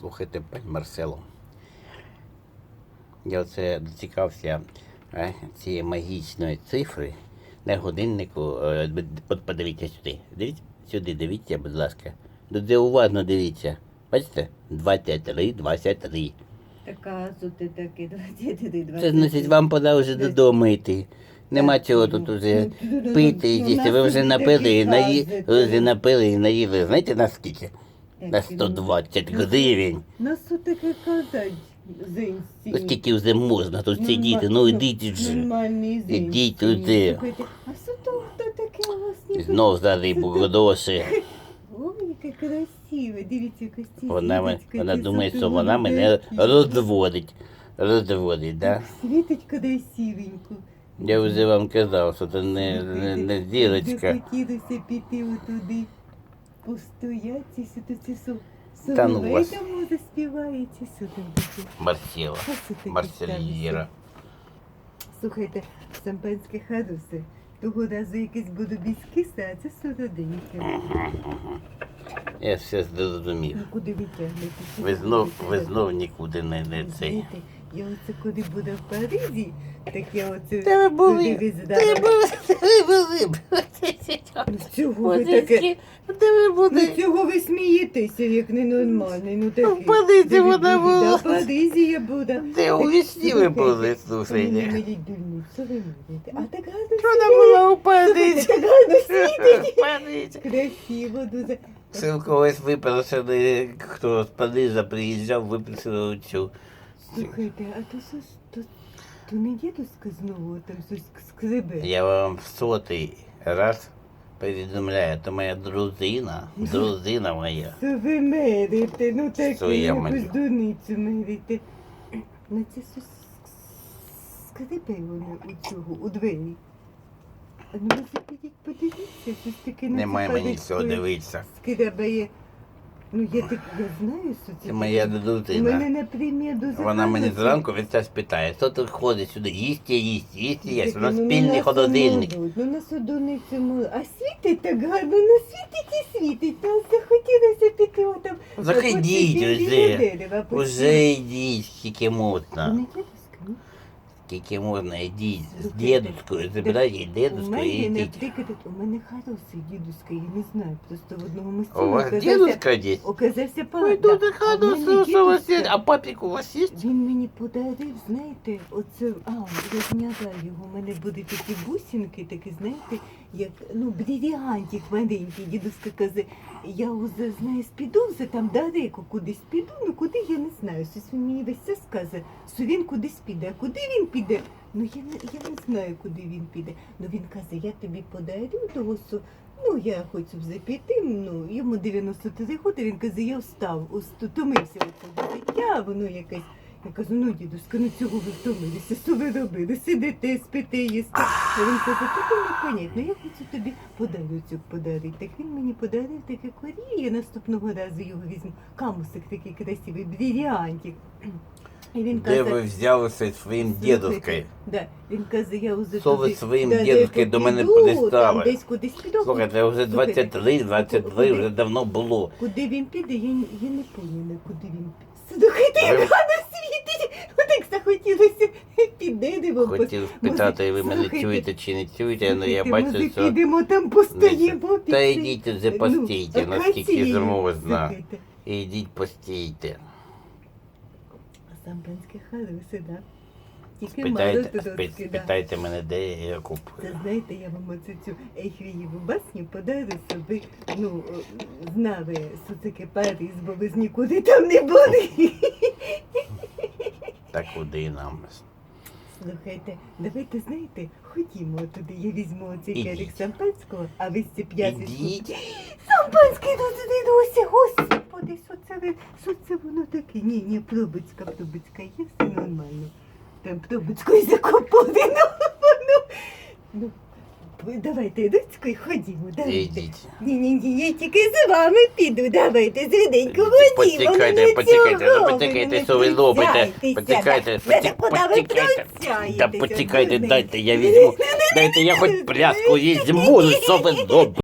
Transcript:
Слухайте, пань Марсело. Я оце доцікався е, цієї магічної цифри на годиннику. Е, От подивіться сюди. Дивіться, сюди дивіться, будь ласка. Дуже уважно дивіться. Бачите? 23, 23. Така ти таки 23, 20. Це значить вам пора вже додому йти. Нема чого тут уже пити і їсти. Ви вже напили і наїли, вже напили і наїли. Знаєте на скільки? На 120 гривень. Нас тут таке казать, зинці. Ну, Скільки вже можна тут сидіти? Ну ідіть. Нормальний зинці. Ідіть туди. Слухайте, А що то хто таке у вас ніби? Знов за рибу гроші. Ой, яке красиве. Дивіться, кості. Вона, ме- вона думає, що вона мене розводить. Розводить, так? Да? Світить красивенько. Я вже вам казав, що це не, не, не зірочка. Захотілося піти отуди, постояти, сюди це су. Та ну вас. Соловей там сюди. Марсела. Марсельєра. Слухайте, шампанське харусе. Того разу якесь буду без а це солоденьке. Я все зрозумів. Ну куди ви тягнете? Ви знов, ви знов нікуди не, не цей. Знаєте, я оце коли буду в Парижі, так я оце Де ви були? туди Де виздала. ви були? Ну чого ви таке? Де Ну чого ви смієтеся, як ненормальний? Ну таке. В Парижі вона була. Да, в Парижі я буду. Де у вісні ви були, що ви милите? А так гарно Вона була у Парижі. Так гарно світить. В Красиво дуже. В когось випросили, хто з Парижа приїжджав, випросили цю. Слухайте, а то що ж, то, то не дідуська знову там щось скребе? Я вам в сотий раз повідомляю, то моя друзина, друзина моя. Що ви мерите? Ну Що таке я мерю? дурницю мерите. На це щось воно у цього, у двері. А ну ви підіть подивіться, щось таке Немає мені цього дивитися. Скребає. Ну я так я знаю, що це. Це моя. У мене, наприклад, дуже Вона мені багато- зранку від час питає, хто тут ходить сюди, їсти, їсти, їсти, їсти. У нас Ну, спільний на холодильник. Ну на судоницю молодь. А світить так гарно, ну світить і світить. Там захотілося піти отам. Заходіть уже. Уже йдіть, скільки Ви Скільки можна, йдіть. З дедушкою, забирайте У дедушку і наприклад, у мене хороший дідуська, я не знаю, просто в одному місці У вас дедушка є? оказався Ой, пан. тут Да. А в мене хорошо, що у вас є. А папік у вас є? Він мені подарив, знаєте, оце, а, я зняла його, у мене будуть такі бусинки, такі, знаєте, як, ну, брилліантик маленький, дідуська каже, я уже, знаєш, піду вже там далеко кудись піду, ну куди я не знаю, щось він мені весь час каже, що він кудись піде, а куди він піде? Ну я не, я не знаю, куди він піде. Ну він каже, я тобі подарю того, що Ну, я хочу вже піти, ну, йому 93 роки, він каже, я встав, ось втомився від цього життя, воно якесь. Я кажу, ну, дідуська, ну цього ви втомилися, що ви робили? Сидите, спите, їсте. А він каже, то не понятно, я хочу тобі подарунок подарити. Так він мені подарив таке коріє, я наступного разу його візьму. Камусик такий красивий, брилліантик. І він Де ви каже, взялися своїм дедушкою? да, він каже, я уже Що ви туди своїм далеко дідушкою до мене піду, пристали? Там десь кудись піду. Слухайте, вже Слухайте, 23, 23 вже давно було. Куди він піде, я, я не поняла, куди він піде. Слухайте, Ви- як! Отак захотілося під деревом. Хотів спитати, ви мене чуєте чи не чуєте, але я бачу, що... підемо там постоїмо. Та йдіть вже Ну, постійте, наскільки акації, можна. слухайте. Ідіть постійте. Самбанське харусе, да? Тільки Спитайте, спитайте мене, де я купив. Це знаєте, я вам оцю цю ейфрієву басню подарю, щоб ви ну, о, знали, що таке Париж, бо ви нікуди там не були. Та куди нам? Слухайте, давайте знаєте, ходімо туди, я візьму оцей Ідіть. сампанського, а ви з. Ідіть. Сампанський тут туди досі, господи, що це ви, що це воно таке? Ні, ні, пробицька, пробицька, є все нормально. Там пробицькою закопали, ну. Ну, давайте, дочкою, ходімо, давайте. Ідіть. Ні, ні, ні, я тільки з вами піду, давайте, зріденько, ходімо. Потікайте, ну, почекайте, ну ви почекайте, що ви робите? Потікайте, втручаєтеся? Та почекайте, Ну, дайте я візьму. Дайте я хоч пляску візьму, ну що ви робите?